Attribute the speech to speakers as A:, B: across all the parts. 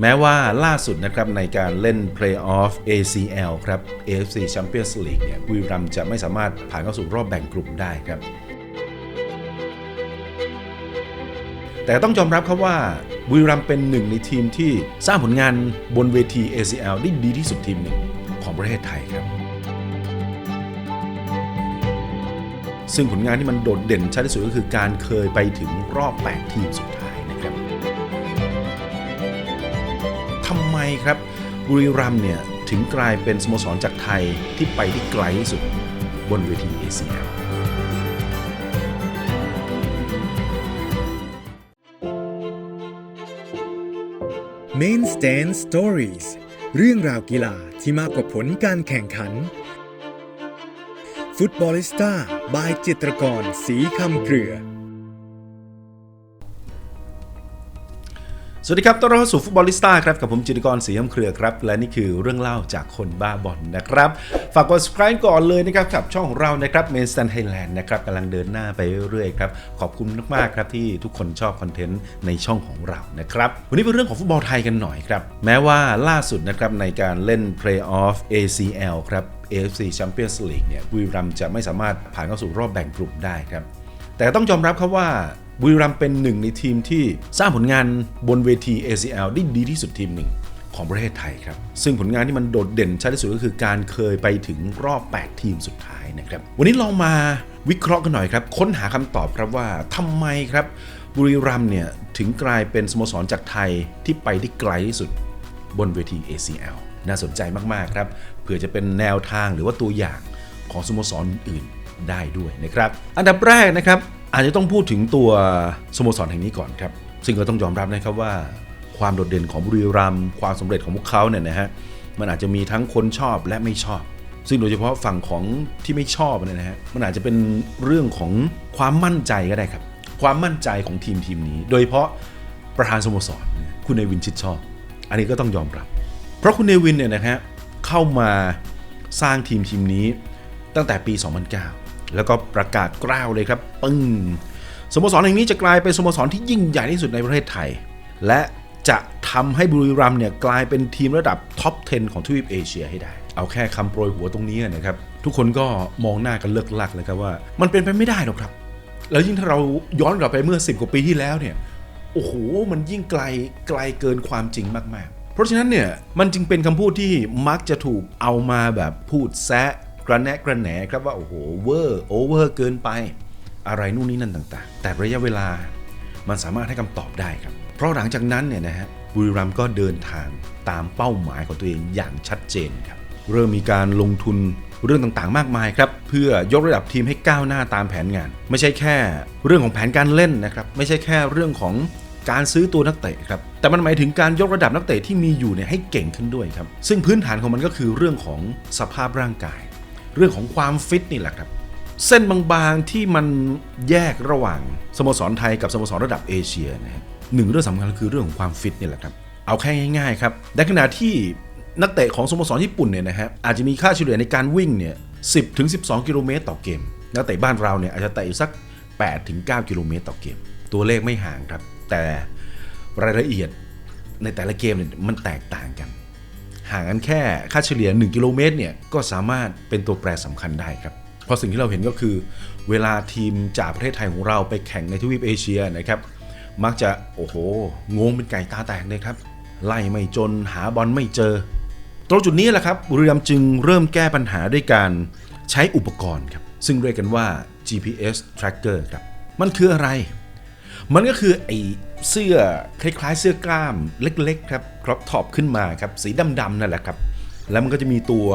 A: แม้ว่าล่าสุดนะครับในการเล่น Playoff ACL ครับ AFC Champions League เนี่ยบุรีรัมจะไม่สามารถผ่านเข้าสู่รอบแบ่งกลุ่มได้ครับ แต่ต้องยอมรับครับว่าบุรีรัมเป็นหนึ่งในทีมที่สร้างผลงานบนเวที ACL ได้ดีที่สุดทีมหนึ่งของประเทศไทยครับ ซึ่งผลงานที่มันโดดเด่นชัดที่สุดก็คือการเคยไปถึงรอบ 8 ทีมสุดท้าย ไมครับบุรีรัมเนี่ยถึงกลายเป็นสโมสรจากไทยที่ไปที่ไกลที่สุดบนเวที ACL
B: Main Stand Stories เรื่องราวกีฬาที่มากกว่าผลการแข่งขัน ฟุตบอลิสต้าบายจิตรกร สีคำเกลือ
A: สวัสดีครับต้อนรับเข้าสู่ฟุตบอลลิสต้าครับกับผมจิตกรศรียมเครือครับ และนี่คือเรื่องเล่าจากคนบ้าบอลนะครับ ฝากกด subscribe ก่อนเลยนะครับกับช่องของเรานะครับ Main Stand Thailand นะครับกำลังเดินหน้าไปเรื่อยๆครับ ขอบคุณมากๆครับที่ทุกคนชอบคอนเทนต์ในช่องของเรานะครับ วันนี้เป็นเรื่องของฟุตบอลไทยกันหน่อยครับ แม้ว่าล่าสุดนะครับในการเล่น Playoff ACL ครับ AFC Champions League เนี่ยบุรีรัมจะไม่สามารถผ่านเข้าสู่รอบแบ่งกลุ่มได้ครับแต่ต้องยอมรับครับว่า บุรีรัมย์เป็นหนึ่งในทีมที่สร้างผลงานบนเวที ACL ได้ดีที่สุดทีมหนึ่งของประเทศไทยครับ ซึ่งผลงานที่มันโดดเด่นชัดที่สุดก็คือการเคยไปถึงรอบ 8 ทีมสุดท้ายนะครับ วันนี้ลองมาวิเคราะห์กันหน่อยครับ ค้นหาคำตอบครับว่าทำไมครับบุรีรัมย์เนี่ยถึงกลายเป็นสโมสรจากไทยที่ไปได้ไกลที่สุดบนเวที ACL น่าสนใจมาก ๆ ครับ เผื่อจะเป็นแนวทางหรือว่าตัวอย่างของสโมสรอื่นได้ด้วยนะครับ อันดับแรกนะครับ อาจจะต้องพูดถึงตัวสโมสรแห่งนี้ก่อนครับ ซึ่งก็ต้องยอมรับนะครับว่า ความโดดเด่นของบุรีรัมย์ความสำเร็จของพวกเขาเนี่ยนะฮะมันอาจจะมีทั้งคนชอบและไม่ชอบ ซึ่งโดยเฉพาะฝั่งของที่ไม่ชอบเนี่ยนะฮะมันอาจจะเป็นเรื่องของความมั่นใจก็ได้ครับ ความมั่นใจของทีมทีมนี้ โดยเฉพาะประธานสโมสรคุณเนวินชิดชอบ อันนี้ก็ต้องยอมรับ เพราะคุณเนวินเนี่ยนะฮะเข้ามาสร้างทีมทีมนี้ตั้งแต่ปี 2009 แล้วก็ประกาศกล้าวเลยครับปึ้งสโมสรแห่งนี้จะกลายเป็นสโมสรที่ยิ่งใหญ่ที่สุดในประเทศไทย และจะทำให้บุรีรัมย์เนี่ยกลายเป็นทีมระดับท็อป 10 ของทวีปเอเชียให้ได้ เอาแค่คำโปรยหัวตรงนี้นะครับ ทุกคนก็มองหน้ากันเลิกลักเลยครับว่า มันเป็นไปไม่ได้หรอกครับ แล้วยิ่งถ้าเราย้อนกลับไปเมื่อ 10 กว่าปีที่แล้วเนี่ยโอ้โหมันยิ่งไกลไกลเกินความจริงมาก ๆ เพราะฉะนั้นเนี่ยมันจึงเป็นคำพูดที่มักจะถูกเอามาแบบพูดแซะ กระแนะกระแหนครับว่าโอ้โหเวอร์โอเวอร์เกินไป อะไรนู่นนี่นั่นต่างๆ แต่ระยะเวลามันสามารถให้คำตอบได้ครับ เพราะหลังจากนั้นเนี่ยนะฮะบุรีรัมย์ก็เดินทางตามเป้าหมายของตัวเองอย่างชัดเจนครับเริ่มมีการลงทุนเรื่องต่างๆ มากมายครับเพื่อยกระดับทีมให้ก้าวหน้าตามแผนงาน ไม่ใช่แค่เรื่องของแผนการเล่นนะครับไม่ใช่แค่เรื่องของการซื้อตัวนักเตะครับแต่มันหมายถึงการยกระดับนักเตะที่มีอยู่เนี่ยให้เก่งขึ้นด้วยครับซึ่งพื้นฐานของมันก็คือเรื่องของสภาพร่างกาย เรื่องของความฟิตนี่แหละครับ เส้นบางๆที่มันแยกระหว่างสโมสรไทยกับสโมสรระดับเอเชียนะฮะหนึ่งเรื่องสำคัญคือเรื่องของความฟิตนี่แหละครับเอาแค่ง่ายๆครับในขณะที่นักเตะของสโมสรญี่ปุ่นเนี่ยนะฮะอาจจะมีค่าเฉลี่ยในการวิ่งเนี่ย10ถึง12กิโลเมตรต่อเกมนักเตะบ้านเราเนี่ยอาจจะเตะอยู่สัก8ถึง9กิโลเมตรต่อเกม ตัวเลขไม่ห่างครับ แต่รายละเอียดในแต่ละเกมเนี่ยมันแตกต่างกัน ห่างกันแค่ค่าเฉลี่ย 1 กิโลเมตรเนี่ยก็สามารถเป็นตัวแปรสำคัญได้ครับ เพราะสิ่งที่เราเห็นก็คือ เวลาทีมจากประเทศไทยของเราไปแข่งในทวีปเอเชียนะครับมักจะโอ้โหงงเป็นไก่ตาแตกเลยครับ ไล่ไม่จนหาบอลไม่เจอ ตรงจุดนี้แหละครับบุรีรัมจึงเริ่มแก้ปัญหาด้วยการใช้อุปกรณ์ครับซึ่งเรียกกันว่า GPS tracker ครับมันคืออะไร มันก็คือไอเสื้อคล้ายๆ เสื้อกล้ามเล็กๆครับครอปท็อปขึ้นมาครับสีดำๆนั่นแหละครับ แล้วมันก็จะมีตัว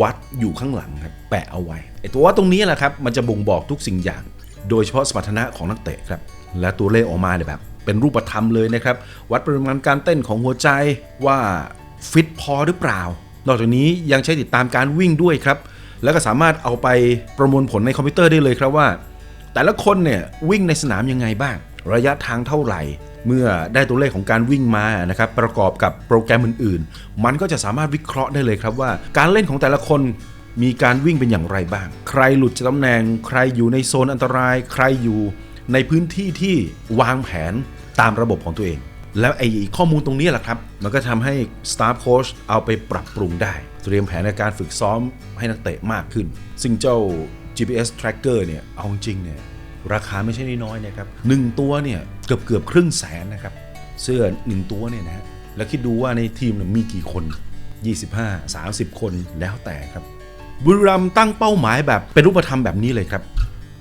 A: วัดอยู่ข้างหลังครับแปะเอาไว้ไอตัววัดตรงนี้แหละครับมันจะบ่งบอกทุกสิ่งอย่าง โดยเฉพาะสมรรถนะของนักเตะครับและตัวเลขออกมาเนี่ยแบบเป็นรูปธรรมเลยนะครับวัดปริมาณการเต้นของหัวใจว่าฟิตพอหรือเปล่า นอกจากนี้ยังใช้ติดตามการวิ่งด้วยครับ แล้วก็สามารถเอาไปประมวลผลในคอมพิวเตอร์ได้เลยครับว่า แต่ละคนเนี่ยวิ่งในสนามยังไงบ้าง ระยะทางเท่าไหร่ เมื่อได้ตัวเลขของการวิ่งมานะครับประกอบกับโปรแกรมอื่นๆ มันก็จะสามารถวิเคราะห์ได้เลยครับว่า การเล่นของแต่ละคนมีการวิ่งเป็นอย่างไรบ้าง ใครหลุดจากตำแหน่ง ใครอยู่ในโซนอันตราย ใครอยู่ในพื้นที่ที่วางแผนตามระบบของตัวเอง แล้วไอ้ข้อมูลตรงนี้แหละครับ มันก็ทำให้ Staff Coach เอาไปปรับปรุงได้ เตรียมแผนในการฝึกซ้อมให้นักเตะมากขึ้น ซึ่งเจ้า GPS tracker เนี่ย เอาจริงเนี่ย ราคาไม่ใช่น้อยๆนะครับหนึ่งตัวเนี่ยเกือบเกือบครึ่งแสนนะครับ เสื้อ1ตัวเนี่ยนะฮะแล้วคิดดูว่าในทีมเนี่ยมีกี่คน 25 30 คนแล้วแต่ครับ บุรีรัมตั้งเป้าหมายแบบเป็นรูปธรรมแบบนี้เลยครับ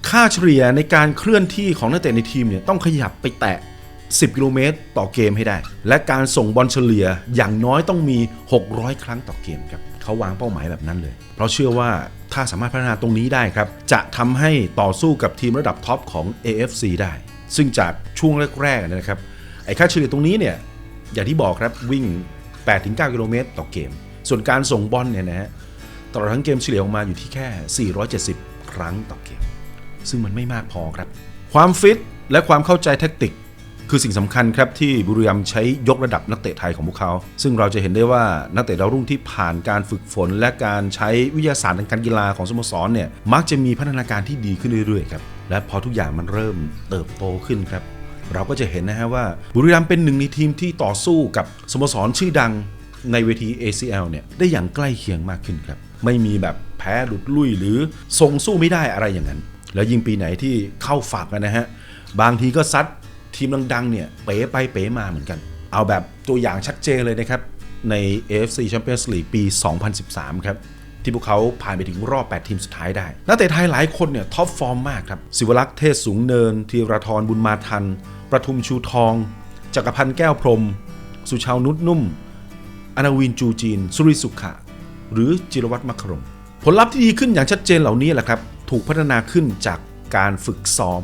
A: ค่าเฉลี่ยในการเคลื่อนที่ของนักเตะในทีมเนี่ยต้องขยับไปแตะ 10 กิโลเมตรต่อเกมให้ได้ และการส่งบอลเฉลี่ยอย่างน้อยต้องมี 600 ครั้งต่อเกมครับเขาวางเป้าหมายแบบนั้นเลย เพราะเชื่อว่า ถ้าสามารถพัฒนาตรงนี้ได้ครับ จะทำให้ต่อสู้กับทีมระดับท็อปของ AFC ได้ ซึ่งจากช่วงแรกๆนะครับ ไอ้ค่าเฉลี่ยตรงนี้เนี่ยอย่างที่บอกครับวิ่ง 8-9 กิโลเมตรต่อเกม ส่วนการส่งบอลเนี่ยนะฮะตลอดทั้งเกมเฉลี่ยออกมาอยู่ที่แค่ 470 ครั้งต่อเกม ซึ่งมันไม่มากพอครับ ความฟิตและความเข้าใจแทคติก คือสิ่งสำคัญครับที่บุรีรัมย์ใช้ยกระดับนักเตะไทยของพวกเขา ซึ่งเราจะเห็นได้ว่านักเตะดาวรุ่งที่ผ่านการฝึกฝน และการใช้วิทยาศาสตร์ทางการกีฬาของสโมสรเนี่ยมักจะมีพัฒนาการที่ดีขึ้นเรื่อยๆครับและพอทุกอย่างมันเริ่มเติบโตขึ้นครับ เราก็จะเห็นนะฮะว่าบุรีรัมย์เป็นหนึ่งในทีมที่ต่อสู้กับสโมสรชื่อดังในเวที ACL เนี่ยได้อย่างใกล้เคียงมากขึ้นครับไม่มีแบบแพ้หลุดลุยหรือทรงสู้ไม่ได้อะไรอย่างนั้น แล้วยิ่งปีไหนที่เข้าฝักกันนะฮะบางทีก็ซัด ทีมดังๆเนี่ยเป๋ไปเป๋มาเหมือนกัน เอาแบบตัวอย่างชัดเจนเลยนะครับ ใน AFC Champions League ปี 2013 ครับ ที่พวกเขาผ่านไปถึงรอบ 8 ทีมสุดท้ายได้ นักเตะไทยหลายคนเนี่ยท็อปฟอร์มมากครับ ศิวรักษ์เทศสูงเนิน ธีรทรบุญมาทัน ประทุมชูทอง จักรพันธ์แก้วพรม สุชาวนุชนุ่ม อนาวินจูจีน สุริสุขะ หรือจิรวัตรมัครมผลลัพธ์ที่ดีขึ้นอย่างชัดเจนเหล่านี้แหละครับ ถูกพัฒนาขึ้นจากการฝึกซ้อม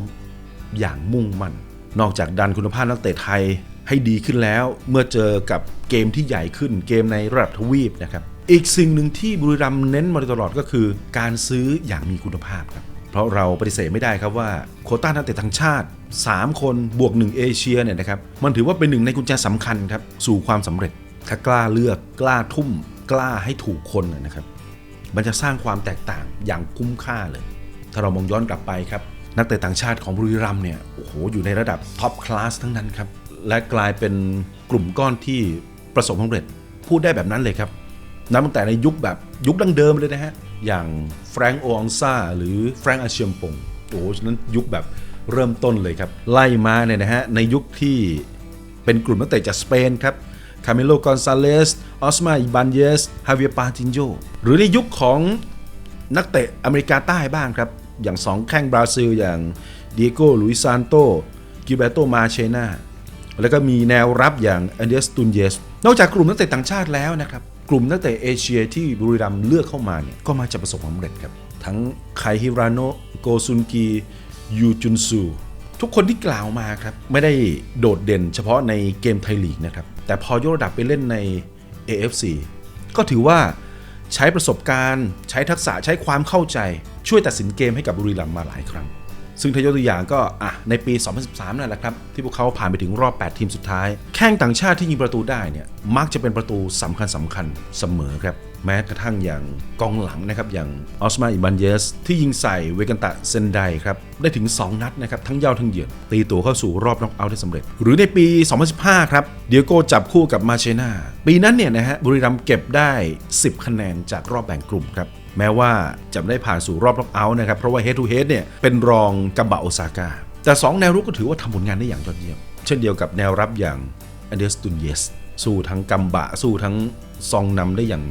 A: อย่างมุ่งมั่น นอกจากดันคุณภาพนักเตะไทยให้ดีขึ้นแล้ว เมื่อเจอกับเกมที่ใหญ่ขึ้นเกมในระดับทวีปนะครับอีกสิ่งหนึ่งที่บุรีรัมย์เน้นมาตลอดก็คือ การซื้ออย่างมีคุณภาพครับเพราะเราปฏิเสธไม่ได้ครับว่าโคต้านักเตะทั้งชาติ 3 คนบวก 1 เอเชียเนี่ยนะครับมันถือว่าเป็นหนึ่งในกุญแจสำคัญครับสู่ความสำเร็จถ้ากล้าเลือกกล้าทุ่ม กล้าให้ถูกคนนะครับมันจะสร้างความแตกต่างอย่างคุ้มค่าเลย ถ้าเรามองย้อนกลับไปครับ นักเตะต่างชาติของบุรีรัมเนี่ยโอ้โหอยู่ในระดับท็อปคลาสทั้งนั้นครับ และกลายเป็นกลุ่มก้อนที่ประสบความสำเร็จพูดได้แบบนั้นเลยครับนับตั้งแต่ในยุคแบบยุคดั้งเดิมเลยนะฮะ อย่างแฟรงก์โอองซาหรือแฟรงก์อาเชียมปงโอ้โหฉะนั้นยุคแบบเริ่มต้นเลยครับ ไล่มาเนี่ยนะฮะ ในยุคที่เป็นกลุ่มนักเตะจากสเปนครับคาเมโลกอนซาเลสออสมาอิบันเยสฮาเวียปาตินโยหรือในยุคของนักเตะอเมริกาใต้บ้างครับ อย่างสองแข้งบราซิล อย่างเดียโกลุยซานโตกิเบโตมาเชนาแล้วก็มีแนวรับอย่างอันเดสตุนเยส นอกจากกลุ่มนักเตะต่างชาติแล้วนะครับ กลุ่มนักเตะเอเชียที่บุรีรัมย์เลือกเข้ามาเนี่ยก็มาจะประสบความสำเร็จครับ ทั้งไคฮิราโนโกซุนกียูจุนซูทุกคนที่กล่าวมาครับไม่ได้โดดเด่นเฉพาะในเกมไทยลีกนะครับ แต่พอยกระดับไปเล่นใน AFC ก็ถือว่า ใช้ประสบการณ์ ใช้ทักษะใช้ความเข้าใจ ช่วยตัดสินเกมให้กับบุรีรัมย์มาหลายครั้ง ซึ่งถ้ายกตัวอย่างก็อะในปี 2013นั่นแหละครับ ที่พวกเขาผ่านไปถึงรอบ 8 ทีมสุดท้าย แข้งต่างชาติที่ยิงประตูได้เนี่ยมักจะเป็นประตูสำคัญสำคัญเสมอครับ แม้กระทั่งอย่างกองหลังนะครับอย่างออสมาอิบันเยส ที่ยิงใส่เวกันตะเซนไดครับได้ถึง 2 นัดนะครับทั้งเย้าทั้งเหยือนตีตัวเข้าสู่รอบน็อกเอาท์ได้สำเร็จ หรือในปี 2015 ครับเดียโก้จับคู่กับมาเชนาปีนั้นเนี่ยนะฮะบุรีรัมเก็บได้ 10 คะแนนจากรอบแบ่งกลุ่มครับแม้ว่าจะไม่ได้ผ่านสู่รอบน็อกเอาท์นะครับเพราะว่า head to head เนี่ยเป็นรองกับบะโอซาก้าแต่ 2 แนวรุกก็ถือว่าทำผลงานได้อย่างยอดเยี่ยม เช่นเดียวกับแนวรับอย่างอันเดสตุนเยสสู้ทั้งกัมบะสู้ทั้งซองนำได้อย่าง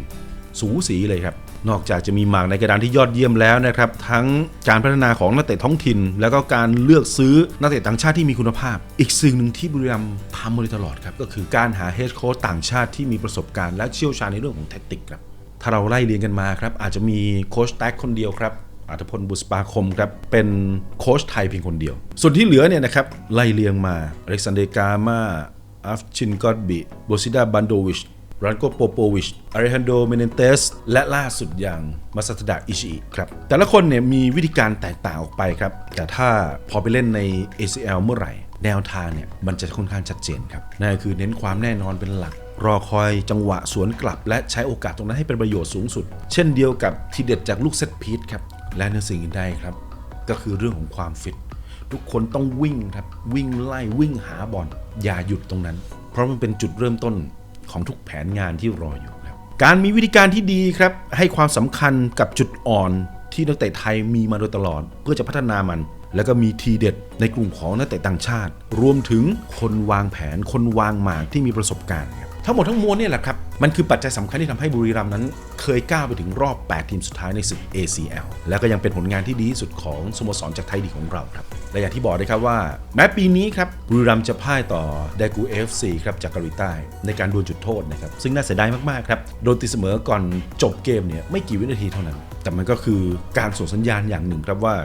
A: สูสีเลยครับ นอกจากจะมีหมากในกระดานที่ยอดเยี่ยมแล้วนะครับ ทั้งการพัฒนาของนักเตะท้องถิ่น แล้วก็การเลือกซื้อนักเตะต่างชาติที่มีคุณภาพ อีกสิ่งหนึ่งที่บุรีรัมย์ทำมาโดยตลอดครับก็คือการหาเฮดโค้ชต่างชาติที่มีประสบการณ์และเชี่ยวชาญในเรื่องของแทคติกครับถ้าเราไล่เรียงกันมาครับอาจจะมีโค้ชแท็กคนเดียวครับอัตพลบุษปาคมครับเป็นโค้ชไทยเพียงคนเดียว ส่วนที่เหลือเนี่ยนะครับไล่เรียงมาอเล็กซานเดรกามาอัฟชินกอดบิโบซิดาบันโดวิช รันโกโปโปวิชอาริฮันโดเมเนเตส และล่าสุดอย่างมาซาตดะอิชิครับ แต่ละคนเนี่ยมีวิธีการแตกต่างออกไปครับ แต่ถ้าพอไปเล่นใน ACL เมื่อไหร่ แนวทางเนี่ยมันจะค่อนข้างชัดเจนครับนั่นคือเน้นความแน่นอนเป็นหลัก รอคอยจังหวะสวนกลับ และใช้โอกาสตรงนั้นให้เป็นประโยชน์สูงสุด เช่นเดียวกับทีเด็ดจากลูกเซตพีทครับและในสิ่งอื่นใดครับ ก็คือเรื่องของความฟิตทุกคนต้องวิ่งครับวิ่งไล่วิ่งหาบอลอย่าหยุดตรงนั้น เพราะมันเป็นจุดเริ่มต้น ของทุกแผนงานที่รออยู่ครับ การมีวิธีการที่ดีครับ ให้ความสำคัญกับจุดอ่อนที่นักเตะไทยมีมาโดยตลอด เพื่อจะพัฒนามัน แล้วก็มีทีเด็ดในกลุ่มของนักเตะต่างชาติ รวมถึงคนวางแผนคนวางหมากที่มีประสบการณ์ครับ ทั้งหมดทั้งมวลเนี่ยแหละครับ มันคือปัจจัยสำคัญที่ทำให้บุรีรัมย์นั้น เคยก้าวไปถึงรอบ 8 ทีมสุดท้ายในศึก ACL แล้วก็ยังเป็นผลงานที่ดีที่สุดของสโมสรจากไทยลีของเราครับ และอย่างที่บอกนะครับว่า แม้ปีนี้ครับบุรีรัมย์จะพ่ายต่อไดกู FC ครับจากเกาหลีใต้ ในการดวลจุดโทษนะครับซึ่งน่าเสียดายมากๆครับโดนตีเสมอก่อนจบเกมเนี่ยไม่กี่วินาทีเท่านั้น แต่มันก็คือการส่งสัญญาณอย่างหนึ่งครับว่า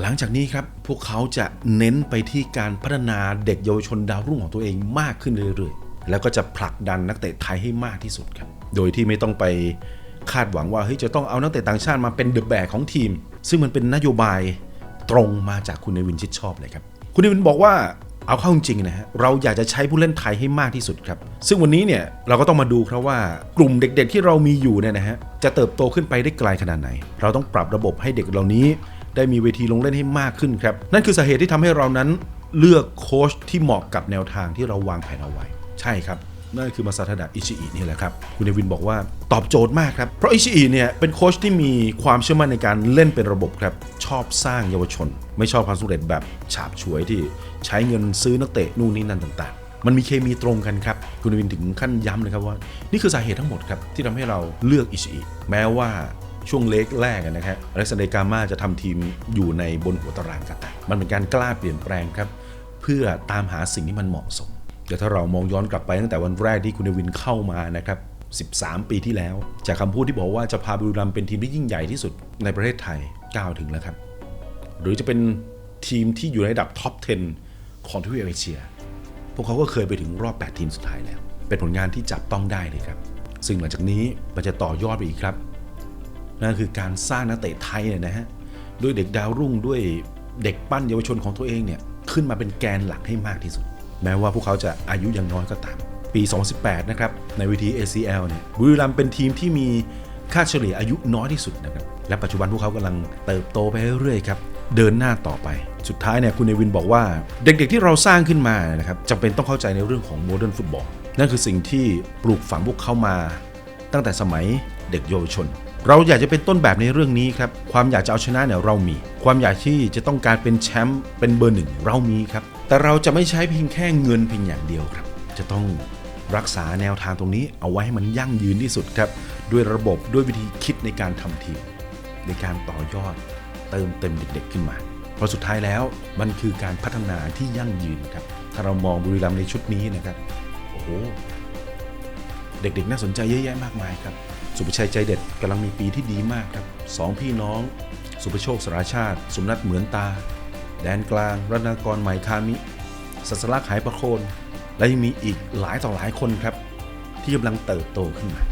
A: หลังจากนี้ครับ พวกเขาจะเน้นไปที่การพัฒนาเด็กเยาวชนดาวรุ่งของตัวเองมากขึ้นเรื่อยๆ แล้วก็จะผลักดันนักเตะไทยให้มากที่สุดครับ โดยที่ไม่ต้องไปคาดหวังว่าเฮ้ยจะต้องเอานักเตะต่างชาติมาเป็นเดอะแบกของทีม ซึ่งมันเป็นนโยบายตรงมาจากคุณเนวินชิดชอบเลยครับ คุณเนวินบอกว่าเอาเข้าจริงนะฮะเราอยากจะใช้ผู้เล่นไทยให้มากที่สุดครับ ซึ่งวันนี้เนี่ยเราก็ต้องมาดูครับว่ากลุ่มเด็กๆที่เรามีอยู่เนี่ยนะฮะจะเติบโตขึ้นไปได้ไกลขนาดไหน เราต้องปรับระบบให้เด็กเหล่านี้ ได้มีเวทีลงเล่นให้มากขึ้นครับนั่นคือสาเหตุที่ทำให้เรานั้นเลือกโค้ชที่เหมาะกับแนวทางที่เราวางแผนเอาไว้ ใช่ครับ นั่นคือมาซาทดะอิชิอินี่แหละครับ คุณเนวินบอกว่าตอบโจทย์มากครับ เพราะอิชิอิเนี่ยเป็นโค้ชที่มีความเชื่อมั่นในการเล่นเป็นระบบครับ ชอบสร้างเยาวชน ไม่ชอบความสำเร็จแบบฉาบฉวยที่ใช้เงินซื้อนักเตะนู่นนี่นั่นต่างๆ มันมีเคมีตรงกันครับ คุณเนวินถึงขั้นย้ำเลยครับว่า นี่คือสาเหตุทั้งหมดครับที่ทำให้เราเลือกอิชิอิแม้ว่าช่วงเล็กแรกนะครับอเล็กซานเดร์กามาจะทำทีมอยู่ในบนหัวตารางกันแต่มันเป็นการกล้าเปลี่ยนแปลงครับ เพื่อตามหาสิ่งที่มันเหมาะสม แต่ถ้าเรามองย้อนกลับไปตั้งแต่วันแรกที่คุณเนวินเข้ามานะครับ13 ปีที่แล้ว จากคำพูดที่บอกว่าจะพาบุรีรัมย์เป็นทีมที่ยิ่งใหญ่ที่สุดในประเทศไทยก้าวถึงแล้วครับ หรือจะเป็นทีมที่อยู่ในระดับท็อป 10 ของทวีปเอเชีย พวกเขาก็เคยไปถึงรอบ 8 ทีมสุดท้ายแล้ว เป็นผลงานที่จับต้องได้เลยครับ ซึ่งหลังจากนี้มันจะต่อยอดไปอีกครับ นั่นคือการสร้างนักเตะไทยเนี่ยนะฮะด้วยเด็กดาวรุ่งด้วยเด็กปั้นเยาวชนของตัวเองเนี่ยขึ้นมาเป็นแกนหลักให้มากที่สุด แม้ว่าพวกเขาจะอายุยังน้อยก็ตาม ปี 2018 นะครับ ในเวที ACL เนี่ยบุรีรัมเป็นทีมที่มีค่าเฉลี่ยอายุน้อยที่สุดนะครับ และปัจจุบันพวกเขากำลังเติบโตไปเรื่อยๆครับ เดินหน้าต่อไป สุดท้ายเนี่ยคุณเนวินบอกว่าเด็กๆที่เราสร้างขึ้นมานะครับจำเป็นต้องเข้าใจในเรื่องของโมเดิร์นฟุตบอลนั่นคือสิ่งที่ปลูกฝังพวกเขามา ตั้งแต่สมัยเด็กเยาวชน เราอยากจะเป็นต้นแบบในเรื่องนี้ครับความอยากจะเอาชนะเนี่ยเรามี ความอยากที่จะต้องการเป็นแชมป์เป็นเบอร์หนึ่งเรามีครับ แต่เราจะไม่ใช้เพียงแค่เงินเพียงอย่างเดียวครับ จะต้องรักษาแนวทางตรงนี้เอาไว้ให้มันยั่งยืนที่สุดครับ ด้วยระบบด้วยวิธีคิดในการทำทีม ในการต่อยอดเติมเต็มเด็กๆขึ้นมา เพราะสุดท้ายแล้วมันคือการพัฒนาที่ยั่งยืนครับ ถ้าเรามองบุรีรัมย์ในชุดนี้นะครับ โอ้โห เด็กๆ น่าสนใจเยอะแยะมากมายครับ สุภชัยใจเด็ดกำลังมีปีที่ดีมากครับสองพี่น้อง สุภโชคสราชาติ สมนัตเหมือนตา แดนกลางรัตนากรไหมคามิสัสลักหายประโคน และยังมีอีกหลายต่อหลายคนครับ ที่กำลังเติบโตขึ้นมา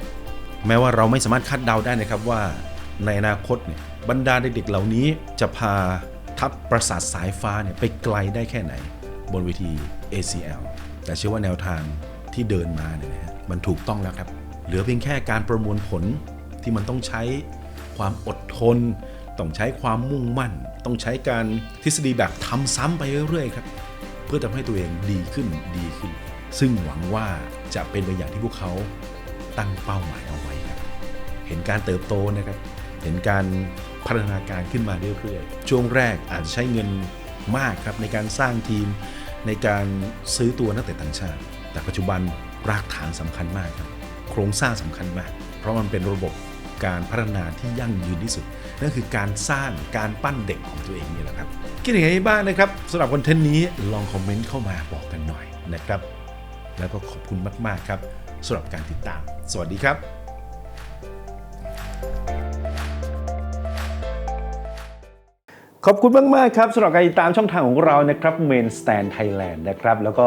A: แม้ว่าเราไม่สามารถคาดเดาได้นะครับว่า ในอนาคตเนี่ยบรรดาเด็กๆเหล่านี้จะพาทัพประสาทสายฟ้าเนี่ยไปไกลได้แค่ไหน บนเวที ACL แต่เชื่อว่าแนวทางที่เดินมาเนี่ยนะมันถูกต้องแล้วครับ เหลือเพียงแค่การประมวลผลที่มันต้องใช้ความอดทน ต้องใช้ความมุ่งมั่น ต้องใช้การทฤษฎีแบบทำซ้ำไปเรื่อยๆครับ เพื่อทำให้ตัวเองดีขึ้นดีขึ้น ซึ่งหวังว่าจะเป็นไปอย่างที่พวกเขาตั้งเป้าหมายเอาไว้ครับ เห็นการเติบโตนะครับ เห็นการพัฒนาการขึ้นมาเรื่อยๆ ช่วงแรกอาจจะใช้เงินมากครับในการสร้างทีมในการซื้อตัวนักเตะต่างชาติ แต่ปัจจุบันรากฐานสำคัญมากครับ โครงสร้างสำคัญมาก เพราะมันเป็นระบบการพัฒนาที่ยั่งยืนที่สุด นั่นคือการสร้างการปั้นเด็กของตัวเองนี่แหละครับ คิดยังไงบ้างนะครับสำหรับคอนเทนต์นี้ลองคอมเมนต์เข้ามาบอกกันหน่อยนะครับ แล้วก็ขอบคุณมาก ๆ ครับสำหรับการติดตาม สวัสดีครับขอบคุณมาก ๆ ครับสำหรับการติดตามช่องทางของเรานะครับ Main Stand Thailand นะครับ แล้วก็